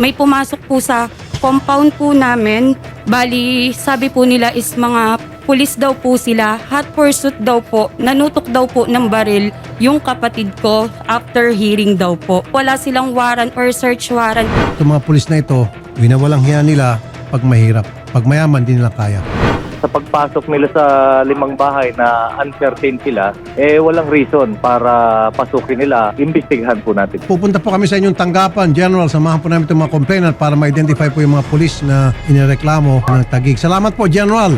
may pumasok po sa compound po namin. Bali, sabi po nila is mga pulis daw po sila. Hot pursuit daw po. Nanutok daw po ng baril yung kapatid ko after hearing daw po. Wala silang warrant or search warrant. Itong mga pulis na ito, winawalang hiya nila pag mahirap. Pag mayaman, di nila kaya. Sa pagpasok nila sa limang bahay na uncertain sila, eh walang reason para pasukin nila. Imbestigahan po natin. Pupunta po kami sa inyong tanggapan, General. Samahan po namin itong mga complainant para ma-identify po yung mga pulis na inireklamo ng tagig. Salamat po, General.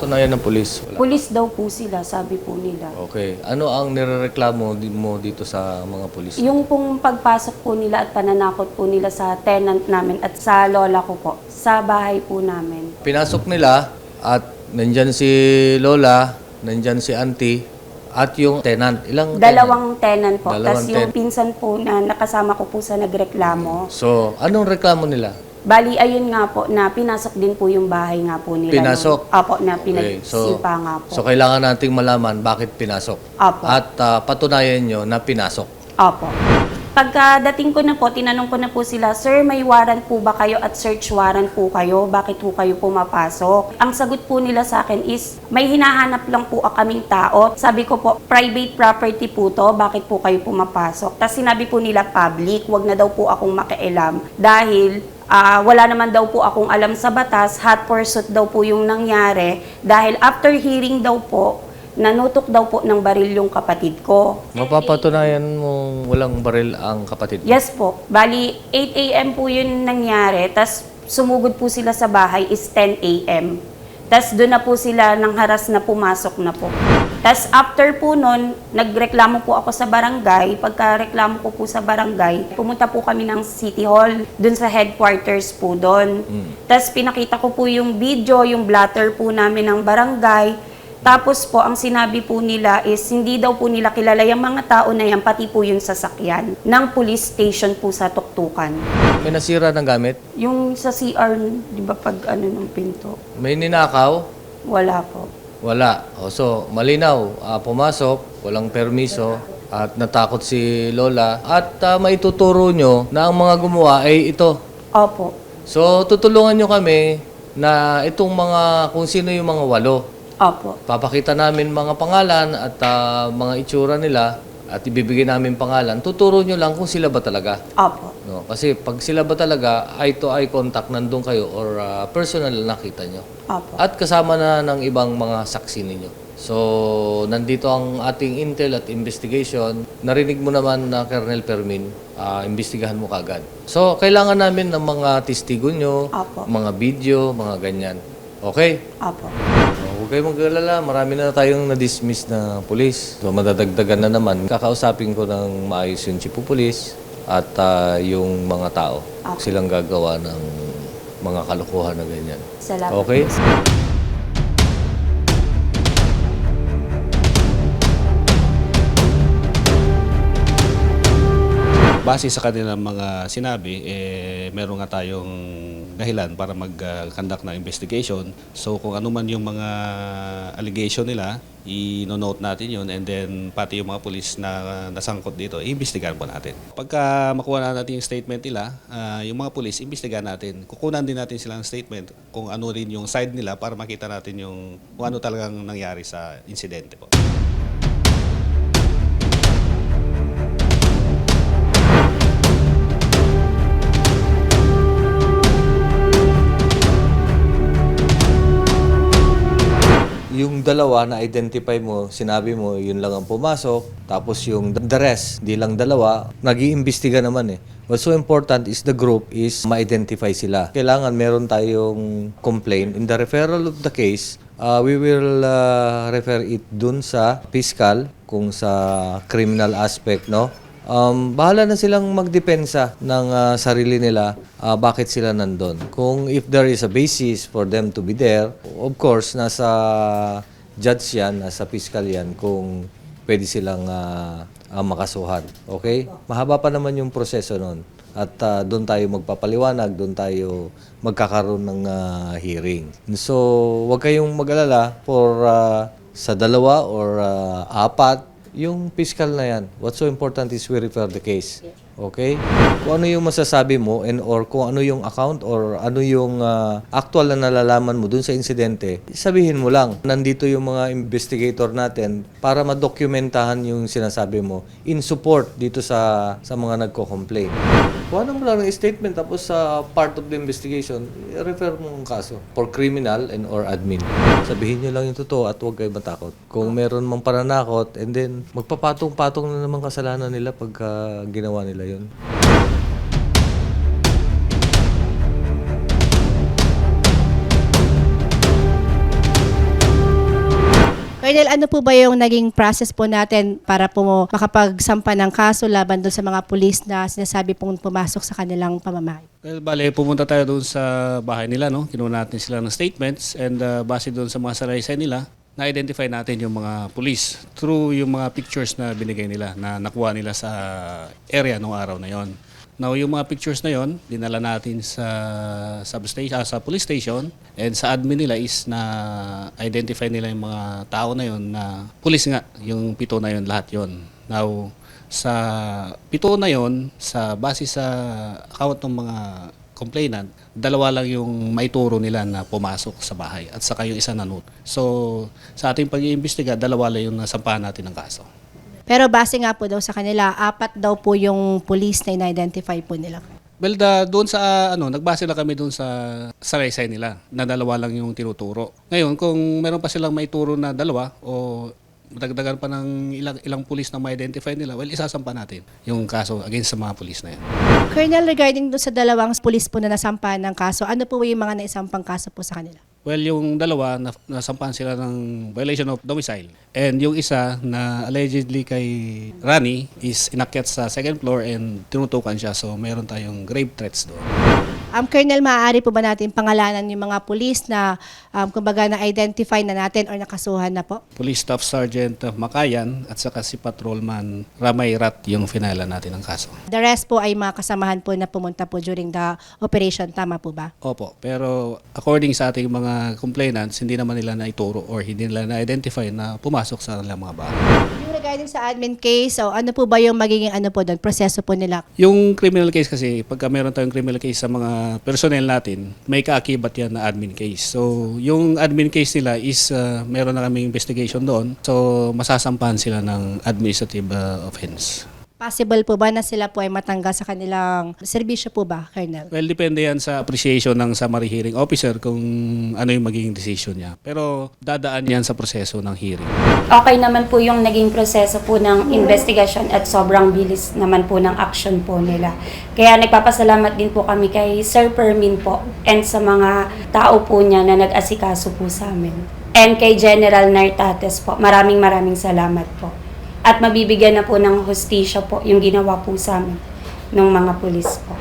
Napatunayan ng pulis? Wala. Pulis daw po sila, sabi po nila. Okay. Ano ang nirereklamo di- mo dito sa mga pulis? Yung pong pagpasok po nila at pananakot po nila sa tenant namin at sa lola ko po, sa bahay po namin. Pinasok nila at nandyan si Lola, nandyan si Auntie, at yung tenant. Ilang Dalawang tenant po. Dalawang Tapos yung pinsan po na nakasama ko po sa nagreklamo. So, anong reklamo nila? Bali, ayun nga po, na pinasok din po yung bahay nga po nila. Pinasok? Nung- Apo, na Okay, so, pinagsipa nga po. so kailangan nating malaman bakit pinasok. Apo. At ah, patunayan nyo na pinasok. Opo. Pagkadating ko na po, tinanong ko na po sila, Sir, may warrant po ba kayo at search warrant po kayo? Bakit po kayo pumapasok? Ang sagot po nila sa akin is, may hinahanap lang po kaming tao. Sabi ko po, private property po to, bakit po kayo pumapasok? Tapos sinabi po nila public, wag na daw po akong makialam dahil ah, wala naman daw po akong alam sa batas, hot pursuit daw po yung nangyari dahil after hearing daw po, nanutok daw po ng baril yung kapatid ko. Mapapatunayan mo walang baril ang kapatid mo? Yes po. Bali, 8 a.m. po yun nangyari. Tapos sumugod po sila sa bahay is 10 a.m. Tapos doon na po sila nang haras na pumasok na po. Tapos after po nun, nagreklamo po ako sa barangay. Pagka-reklamo ko po sa barangay, pumunta po kami ng City Hall, doon sa headquarters po doon. Tapos pinakita ko po yung video, yung blatter po namin ng barangay. Tapos po, ang sinabi po nila is hindi daw po nila kilala yung mga tao na yan, pati po yung sasakyan ng police station po sa Tuktukan. May nasira ng gamit? Yung sa CR, di ba pag ano ng pinto? May ninakaw? Wala po. Wala. O, so, malinaw. Ah, pumasok, walang permiso, at natakot si Lola. At ah, maituturo nyo na ang mga gumawa ay ito. Opo. So, tutulungan nyo kami na itong mga, kung sino yung mga walo. Opo. Papakita namin mga pangalan at ah, mga itsura nila at ibibigay namin pangalan. Tuturo nyo lang kung sila ba talaga. Opo. No, kasi pag sila ba talaga eye to eye contact nandun kayo or ah, personal na nakita nyo. Opo. At kasama na ng ibang mga saksi ninyo. So, nandito ang ating intel at investigation. Narinig mo naman na Colonel Permin, ah, imbestigahan mo kagad. So, kailangan namin ng mga testigo nyo, Apo. mga video, mga ganyan. Okay? Opo. Huwag kayong mag-alala, marami na tayong na-dismiss na pulis. So, madadagdagan na naman. Kakausapin ko ng maayos yung chief of police at ah, yung mga tao. Okay. Silang gagawa ng mga kalokohan na ganyan. Salamat. Okay? Base sa kanilang mga sinabi, eh, meron nga tayong dahilan para mag-conduct ng investigation. So kung ano man yung mga allegation nila, i-note natin yun and then pati yung mga pulis na nasangkot dito, iimbestigahan po natin. Pagka makuha na natin yung statement nila, ah, yung mga pulis, imbestigahan natin. Kukunan din natin silang statement kung ano rin yung side nila para makita natin yung kung ano talagang nangyari sa insidente po. Yung dalawa na identify mo, sinabi mo, yun lang ang pumasok. Tapos yung the rest, di lang dalawa, nag-iimbestiga naman eh. What's so important is the group is ma-identify sila. Kailangan meron tayong complaint. In the referral of the case, uh, we will uh, refer it dun sa fiscal kung sa criminal aspect, no? Um, bahala na silang magdepensa ng ah, sarili nila ah, bakit sila nandun. Kung if there is a basis for them to be there, of course, nasa judge yan, nasa fiscal yan, kung pwede silang ah, ah, makasuhan. Okay? Mahaba pa naman yung proseso nun. At ah, doon tayo magpapaliwanag, doon tayo magkakaroon ng ah, hearing. So, wag kayong mag-alala for ah, sa dalawa or ah, apat, yung fiscal na yan. What's so important is we refer the case. Okay? Kung ano yung masasabi mo and or kung ano yung account or ano yung ah, actual na nalalaman mo dun sa insidente, sabihin mo lang. Nandito yung mga investigator natin para madokumentahan yung sinasabi mo in support dito sa sa mga nagko-complain. Ano mo lang ng statement tapos sa part of the investigation, refer mo ang kaso for criminal and or admin. Sabihin nyo lang yung totoo at huwag kayo matakot. Kung meron mang pananakot and then magpapatong-patong na naman kasalanan nila pagka ginawa nila yun. Colonel, ano po ba yung naging process po natin para po makapagsampa ng kaso laban doon sa mga pulis na sinasabi pong pumasok sa kanilang pamamahay? Well, bale, pumunta tayo doon sa bahay nila, no? Kinuha natin sila ng statements and uh, base doon sa mga salaysay nila, na-identify natin yung mga police through yung mga pictures na binigay nila, na nakuha nila sa area nung araw na yon. Now, yung mga pictures na yon, dinala natin sa substation, ah, sa police station and sa admin nila is na identify nila yung mga tao na yon na police nga, yung pito na yon lahat yon. Now, sa pito na yon, sa base sa account ng mga complainant, dalawa lang yung maituro nila na pumasok sa bahay at saka yung isa na note. So, sa ating pag-iimbestiga, dalawa lang yung nasampahan natin ng kaso. Pero base nga po daw sa kanila, apat daw po yung police na in-identify po nila. Well, da, doon sa ano, nagbase lang kami doon sa salaysay nila na dalawa lang yung tinuturo. Ngayon, kung meron pa silang maituro na dalawa o dagdagan pa ng ilang ilang pulis na ma-identify nila, well, isasampa natin yung kaso against sa mga pulis na yan. Colonel, regarding doon sa dalawang police po na nasampahan ng kaso, ano po yung mga naisampang kaso po sa kanila? Well, yung dalawa, na, nasampahan sila ng violation of domicile. And yung isa na allegedly kay Rani is inakyat sa second floor and tinutukan siya. So, meron tayong grave threats doon. Um, Colonel, maaari po ba natin pangalanan yung mga police na um, kumbaga na-identify na natin or nakasuhan na po? Police Staff Sergeant Makayan at saka si Patrolman Ramay Rat yung finala natin ng kaso. The rest po ay mga kasamahan po na pumunta po during the operation. Tama po ba? Opo, pero according sa ating mga complainants, hindi naman nila na-ituro or hindi nila na-identify na pumasok sa kanilang mga bahay. Regarding sa admin case, so ano po ba yung magiging ano po doon, proseso po nila? Yung criminal case kasi, pagka meron tayong criminal case sa mga personnel natin, may kaakibat yan na admin case. So, yung admin case nila is uh, meron na kaming investigation doon. So, masasampahan sila ng administrative uh, offense. Possible po ba na sila po ay matanggal sa kanilang serbisyo po ba, Colonel? Well, depende yan sa appreciation ng summary hearing officer kung ano yung magiging decision niya. Pero dadaan yan sa proseso ng hearing. Okay naman po yung naging proseso po ng investigation at sobrang bilis naman po ng action po nila. Kaya nagpapasalamat din po kami kay Sir Permin po and sa mga tao po niya na nag-asikaso po sa amin. And kay General Nartates po, maraming maraming salamat po. At mabibigyan na po ng hustisya po yung ginawa po sa amin ng mga pulis po.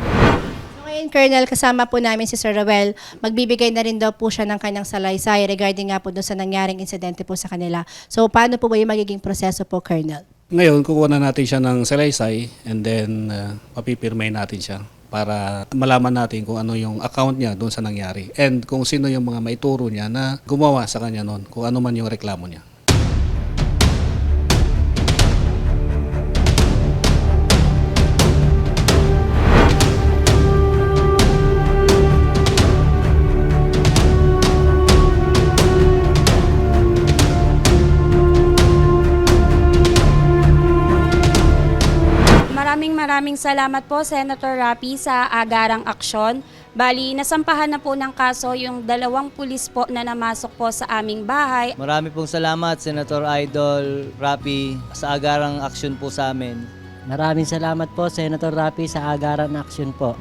So ngayon, Colonel, kasama po namin si Sir Rowell. Magbibigay na rin daw po siya ng kanyang salaysay regarding nga po doon sa nangyaring insidente po sa kanila. So paano po ba yung magiging proseso po, Colonel? Ngayon, kukuha na natin siya ng salaysay and then uh, papipirmay natin siya para malaman natin kung ano yung account niya doon sa nangyari and kung sino yung mga maituro niya na gumawa sa kanya noon, kung ano man yung reklamo niya. Maraming salamat po Senator Rapi sa agarang aksyon. Bali, nasampahan na po ng kaso yung dalawang pulis po na namasok po sa aming bahay. Marami pong salamat, Senator Idol Rapi, sa agarang aksyon po sa amin. Maraming salamat po, Senator Rapi, sa agaran action po.